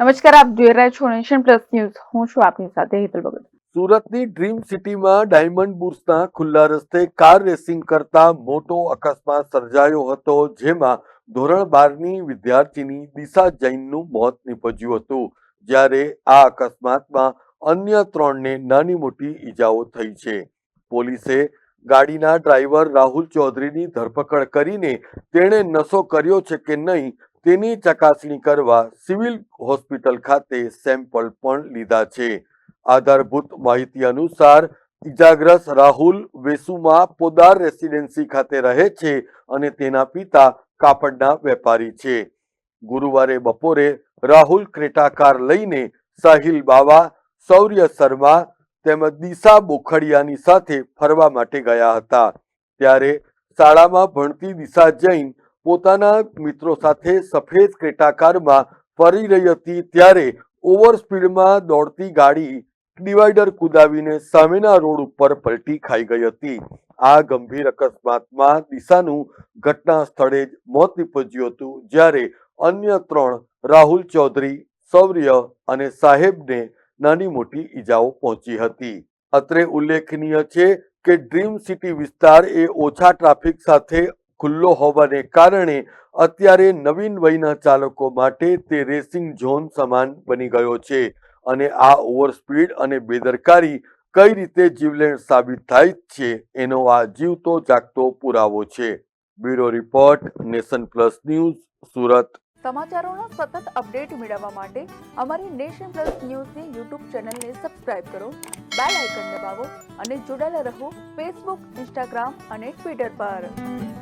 નમસ્કાર, આપ જોઈ રહ્યા છો નેશન પ્લસ ન્યૂઝ. હું છું આપની સાથે હેતલ ભગત. સુરતની ડ્રીમ સિટીમાં ડાયમંડ બુર્સના ખુલ્લા રસ્તે કાર રેસિંગ કરતા મોટો અકસ્માત સર્જાયો હતો, જેમાં ધોરણ બારની વિદ્યાર્થીની દિશા જૈનનું મોત નીપજ્યું હતું, જ્યારે આ અકસ્માતમાં અન્ય ત્રણને નાની મોટી ઈજાઓ થઈ છે. પોલીસે ગાડીના ડ્રાઈવર રાહુલ ચૌધરીની ધરપકડ કરીને તેણે નશો કર્યો છે કે નહીં તેની ચકાસણી કરવા સિવિલ હોસ્પિટલ ખાતે સેમ્પલ પણ લીધા છે. આધારભૂત માહિતી અનુસાર, ઇજાગ્રસ્ત રાહુલ વેસુમાં પોદાર રેસિડેન્સી ખાતે રહે છે અને તેના પિતા કાપડના વેપારી છે. ગુરુવારે બપોરે રાહુલ ક્રેટાકાર લઈને સાહિલ બાવા, શૌર્ય શર્મા તેમજ દિશા બોખડિયાની સાથે ફરવા માટે ગયા હતા. ત્યારે શાળામાં ભણતી દિશા જૈન પોતાના મિત્રો સાથે સફેદ ક્રેટા કારમાં ફરી રહી હતી ત્યારે ઓવર સ્પીડમાં દોડતી ગાડી ડિવાઈડર કુદાવીને સામેના રોડ ઉપર પલટી ખાઈ ગઈ હતી. આ ગંભીર અકસ્માતમાં દિશાનું ઘટના સ્થળે જ મોત નીપજ્યું હતું, જ્યારે અન્ય ત્રણ રાહુલ ચૌધરી, શૌર્ય અને સાહેબને નાની મોટી ઈજાઓ પહોંચી હતી. અત્રે ઉલ્લેખનીય છે કે ડ્રીમ સિટી વિસ્તાર એ ઓછા ટ્રાફિક સાથે ખુલ્લો હોવાને કારણે અત્યારે નવીન વયના ચાલકો માટે તે રેસિંગ ઝોન સમાન બની ગયો છે અને આ ઓવરસ્પીડ અને બેદરકારી કઈ રીતે જીવલેણ સાબિત થાય છે એનો આ જીવતો જાગતો પુરાવો છે. Bureau report, nation plus news, Surat. સમાચારોના સતત અપડેટ મેળવવા માટે અમારી નેશન પ્લસ ન્યૂઝની યુટ્યુબ ચેનલને સબસ્ક્રાઇબ કરો, બેલ આઇકન દબાવો અને જોડાયેલા રહો ફેસબુક, ઇન્સ્ટાગ્રામ અને ટ્વિટર પર.